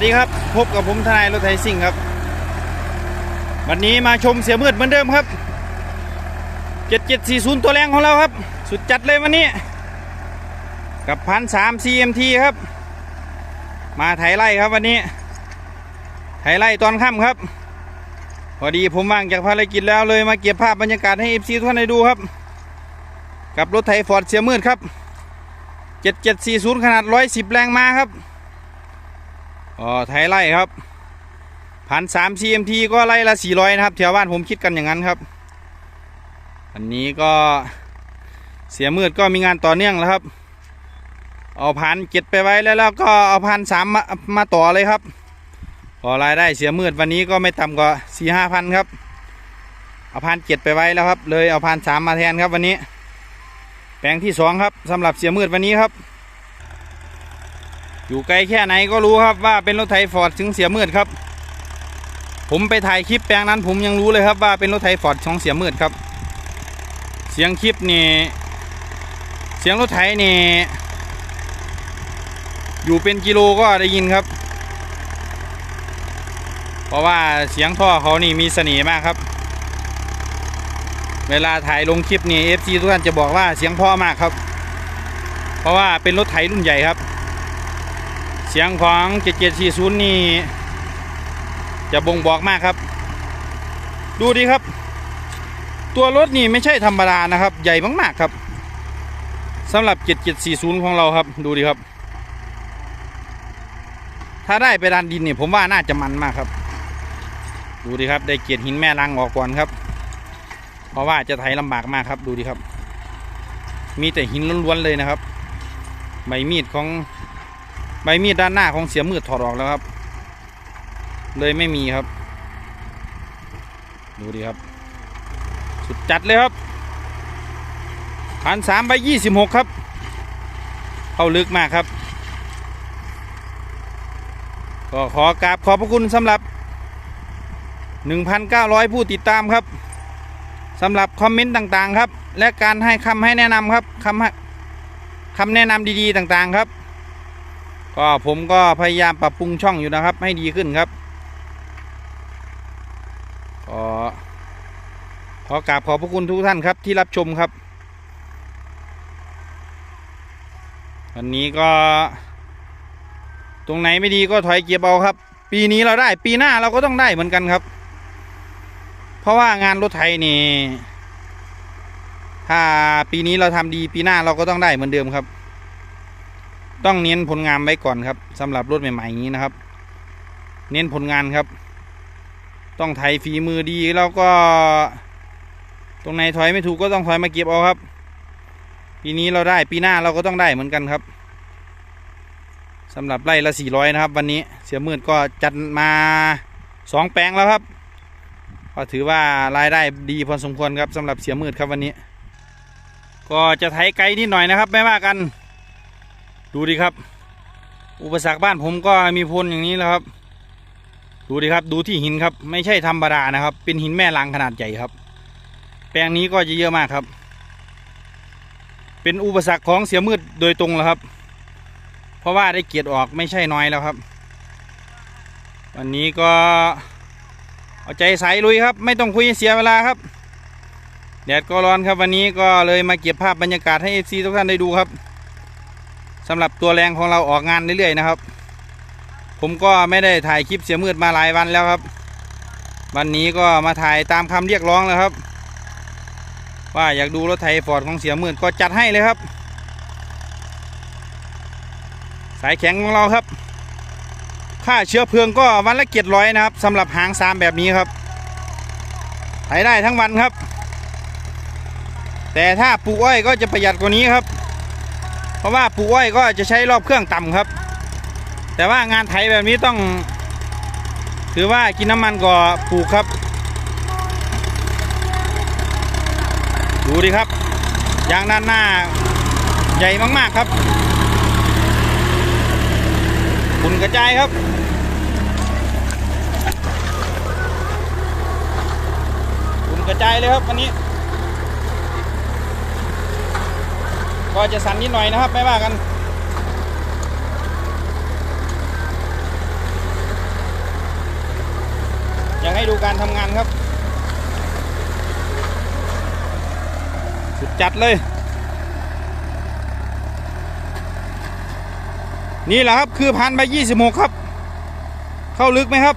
สดีครับพบกับผมทนายรถไทยซิ่งครับ วันนี้มาชมเสียมืดเหมือนเดิมครับ 7740 ตัวแรงของเราครับ สุดจัดเลยวันนี้ กับพันสาม CMT ครับ มาไถไล่ครับวันนี้ ไถไล่ตอนค่ำครับ พอดีผมว่างจากภารกิจแล้วเลยมาเก็บภาพบรรยากาศให้ FC ทุกท่านได้ดูครับ กับรถไถฟอร์ดเสียมืดครับ 7740 ขนาด 110 แรงมาครับ อ๋อไทยไล่ครับพันสาม CMT ก็ไล่ละสี่ร้อยนะครับแถวบ้านผมคิดกันอย่างนั้นครับ อันนี้ก็เสียมืดก็มีงานต่อเนื่องแล้วครับ เอาพันเจ็ดไปไว้แล้วแล้วก็เอาพันสามมามาต่อเลยครับพอรายได้เสียมืดวันนี้ก็ไม่ต่ำกว่าสี่ห้าพันครับ เอาพันเจ็ดไปไว้แล้วครับ เลยเอาพันสามมาแทนครับวันนี้ แปลงที่สองครับสำหรับเสียมืดวันนี้ครับ อยู่ไกลแค่ไหนก็รู้ครับว่าเป็นรถไถฟอร์ดถึงเสียมืดครับ ผมไปถ่ายคลิปแปลงนั้น ผมยังรู้เลยครับว่าเป็นรถไถฟอร์ดของเสียมืดครับ เสียงคลิปนี่เสียงรถไถนี่อยู่เป็นกิโลก็ได้ยินครับ เพราะว่าเสียงท่อเขานี่มีเสน่ห์มากครับ เวลาถ่ายลงคลิปนี่ FC ทุกท่านจะบอกว่าเสียงพ่อมากครับ เพราะว่าเป็นรถไถรุ่นใหญ่ครับ เสียงของ7740 นี่ จะบ่งบอกมากครับ ดูดีครับ ตัวรถนี่ไม่ใช่ธรรมดานะครับ ใหญ่มาก ๆ ครับสำหรับ 7740 ของเราครับ ดูดีครับ ถ้าได้ไปดันดินเนี่ยผมว่าน่าจะมันมากครับ ดูดีครับ ได้เกียรหินแม่ลังออกก่อนครับ เพราะว่าจะไถลำบากมากครับ ดูดีครับ มีแต่หินล้วนๆเลยนะครับ ใบมีดของ ใบมีดด้านหน้าของเสียมืดถอดออกแล้วครับ เลยไม่มีครับ ดูดิครับ สุดจัดเลยครับพันสามใบยี่สิบหกครับ เข้าลึกมากครับ ก็ขอกราบขอบพระคุณสำหรับ 1,900 ผู้ติดตามครับสำหรับคอมเมนต์ต่างๆครับ และการให้คำให้แนะนำครับคำคำแนะนำดีๆต่างๆครับ ก็ผมก็พยายามปรับปรุงช่องอยู่นะครับ ให้ดีขึ้นครับก็ขอกราบขอบพระคุณทุกท่านครับที่รับชมครับ วันนี้ก็ ตรงไหนไม่ดีก็ถอยเกียร์เบาครับ ปีนี้เราได้ปีหน้าเราก็ต้องได้เหมือนกันครับ เพราะว่างานรถไทยนี่ถ้าปีนี้เราทำดีปีหน้าเราก็ต้องได้เหมือนเดิมครับ ต้องเน้นผลงานไว้ก่อนครับสำหรับรถใหม่ๆอย่างนี้นะครับ เน้นผลงานครับ ต้องไถฝีมือดีแล้วก็ ตรงไหนถอยไม่ถูกก็ต้องถอยมาเก็บเอาครับ ปีนี้เราได้ปีหน้าเราก็ต้องได้เหมือนกันครับสำหรับไร่ละ400นะครับ วันนี้เสียมืดก็จัดมาสองแปลงแล้วครับก็ถือว่ารายได้ดีพอสมควรครับสำหรับเสียมืดครับวันนี้ ก็จะไถไกลนิดหน่อยนะครับ ไม่ว่ากัน ดูดิครับ อุปสรรคบ้านผมก็มีพลอย่างนี้แล้วครับ ดูดิครับดูที่หินครับ ไม่ใช่ธรรมดานะครับ เป็นหินแม่ลังขนาดใหญ่ครับ แปลงนี้ก็จะเยอะมากครับ เป็นอุปสรรคของเสียมืดโดยตรงแล้วครับ เพราะว่าได้เกียรติออกไม่ใช่น้อยแล้วครับ วันนี้ก็เอาใจใส่ลุยครับ ไม่ต้องคุยเสียเวลาครับแดดก็ร้อนครับวันนี้ก็เลยมาเก็บภาพบรรยากาศให้เอซีทุกท่านได้ดูครับ สำหรับตัวแรงของเราออกงานเรื่อยๆนะครับ ผมก็ไม่ได้ถ่ายคลิปเสียมืดมาหลายวันแล้วครับ วันนี้ก็มาถ่ายตามคำเรียกร้องแล้วครับ ว่าอยากดูรถไถฟอร์ดของเสียมืดก็จัดให้เลยครับ สายแข็งของเราครับ ค่าเชื้อเพลิงก็วันละเกียรร้อยนะครับสำหรับหางซามแบบนี้ครับไถได้ทั้งวันครับ แต่ถ้าปลูกอ้อยก็จะประหยัดกว่านี้ครับ เพราะว่าปลูกอ้อยก็จะใช้รอบเครื่องต่ำครับ แต่ว่างานไถแบบนี้ต้อง ถือว่ากินน้ำมันก็ปลูกครับ ดูดิครับยางด้านหน้าใหญ่มากๆครับฝุ่นกระจายครับฝุ่นกระจายเลยครับวันนี้ ก็จะสั่นนิดหน่อยนะครับ ไม่ว่ากัน อยากให้ดูการทำงานครับ สุดจัดเลย นี่แหละครับคือพันไป26 ครับ เข้าลึกไหมครับ